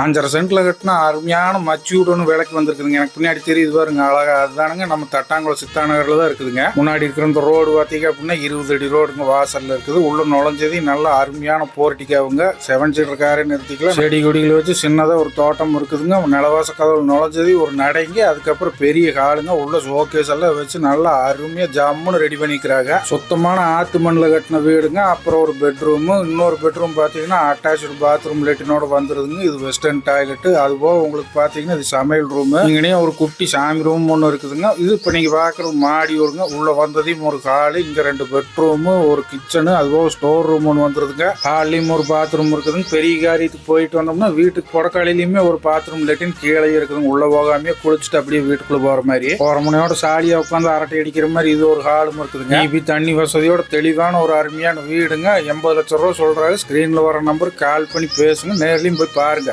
அஞ்சரை சென்ட்டில் கட்டினா அருமையான மச்சூடுன்னு விலைக்கு வந்திருக்குதுங்க. எனக்கு பின்னாடி தெரியுது பாருங்க அழகா. அதுதானுங்க நம்ம தட்டாங்குளம் சித்தாநகர்ல தான் இருக்குதுங்க. முன்னாடி இருக்கிற இந்த ரோடு பார்த்தீங்க அப்படின்னா இருபது அடி ரோடுங்க வாசலில் இருக்குது. உள்ள நுழைஞ்சது நல்ல அருமையான போர்ட்டிக்காவுங்க செவன் சீட்டர் காரே நிறுத்திக்கலாம் செடி கொடிகளை வச்சு சின்னதாக ஒரு தோட்டம் இருக்குதுங்க. நிலவாச கதவு நுழைஞ்சது ஒரு நடைங்க. அதுக்கப்புறம் பெரிய காலுங்க உள்ள ஷோகேஸ் எல்லாம் வச்சு நல்லா அருமையாக ஜம்முன்னு ரெடி பண்ணிக்கிறாங்க. சுத்தமான ஆத்து மண்ணில் கட்டின வீடுங்க. அப்புறம் ஒரு பெட்ரூமு இன்னொரு பெட்ரூம் பார்த்தீங்கன்னா அட்டாச்சு பாத்ரூம் லெட்டினோட வந்துருதுங்க. இது வெஸ்டர்ன் டாய்லெட் அது போக உங்களுக்கு பார்த்தீங்கன்னா இது சமையல் ரூம் இங்கனே ஒரு குட்டி சாமி ரூம் ஒன்று இருக்குதுங்க. இது இப்போ நீங்கள் பார்க்குறது மாடி வருங்க உள்ள வந்ததையும் ஒரு ஹாலு இங்கே ரெண்டு பெட்ரூமு ஒரு கிச்சனு அது போக ஸ்டோர் ரூம் ஒன்று வந்துருதுங்க ஹால்லையும் ஒரு பாத்ரூம் இருக்குதுங்க. பெரிய காரியத்துக்கு போயிட்டு வந்தோம்னா வீட்டுக்கு புடக்காலையிலையுமே ஒரு பாத்ரூம் லெட்டின் கீழே இருக்குதுங்க. உள்ள போகாமே குளிச்சுட்டு அப்படியே வீட்டுக்குள்ள போற மாதிரி. போற முனையோட சாலியா உட்காந்து அரட்டை அடிக்கிற மாதிரி இது ஒரு ஹாலும் இருக்குதுங்க. இபி தண்ணி வசதியோட தெளிவான ஒரு அருமையான வீடுங்க. எண்பது லட்சம் ரூபா சொல்றாங்க ஸ்கிரீன்ல வர நம்பருக்கு கால் பண்ணி பேசுங்க. நேர்லயும் போய் பாருங்க.